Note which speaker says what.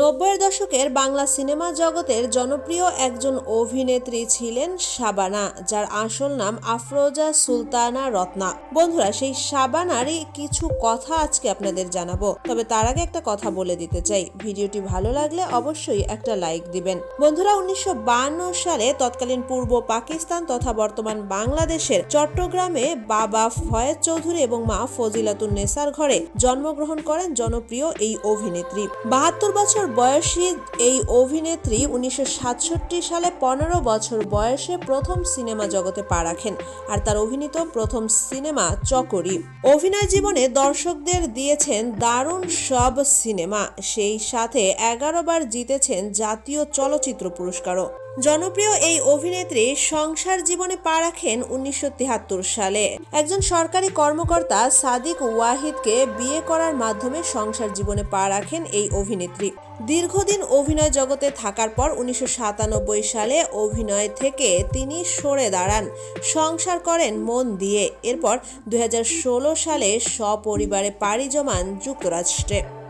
Speaker 1: নব্বইয়ের দশকের বাংলা সিনেমা জগতের জনপ্রিয় একজন অভিনেত্রী ছিলেন শাবানা, যার আসল নাম আফরোজা সুলতানা রত্না। বন্ধুরা, সেই শাবানারই কিছু কথা আজকে আপনাদের জানাব। তবে তার আগে একটা কথা বলে দিতে চাই। ভিডিওটি ভালো লাগলে অবশ্যই একটা লাইক দিবেন। বন্ধুরা, উনিশশো সালে তৎকালীন পূর্ব পাকিস্তান তথা বর্তমান বাংলাদেশের চট্টগ্রামে বাবা ফয়েজ চৌধুরী এবং মা ফজিলাতুন নেসার ঘরে জন্মগ্রহণ করেন জনপ্রিয় এই অভিনেত্রী। বাহাত্তর বছর বয়সী এই অভিনেত্রী উনিশশো সাতষট্টি সালে পনেরো বছর বয়সে প্রথম সিনেমা জগতে পা রাখেন আর তার অভিনীত প্রথম সিনেমা চকরি। অভিনয় জীবনে দর্শকদের দিয়েছেন দারুণ সব সিনেমা। সেই সাথে এগারো বার জিতেছেন জাতীয় চলচ্চিত্র পুরস্কারও। জনপ্রিয় এই অভিনেত্রী সংসার জীবনে পা রাখেন উনিশশো সালে। একজন সরকারি কর্মকর্তা সাদিক ওয়াহিদকে বিয়ে করার মাধ্যমে সংসার জীবনে পা রাখেন এই অভিনেত্রী। দীর্ঘদিন অভিনয় জগতে থাকার পর উনিশশো সাতানব্বই সালে অভিনয় থেকে তিনি সরে দাঁড়ান। সংসার করেন মন দিয়ে। এরপর দুই হাজার ষোলো সালে সপরিবারে পাড়ি জমান যুক্তরাষ্ট্রে।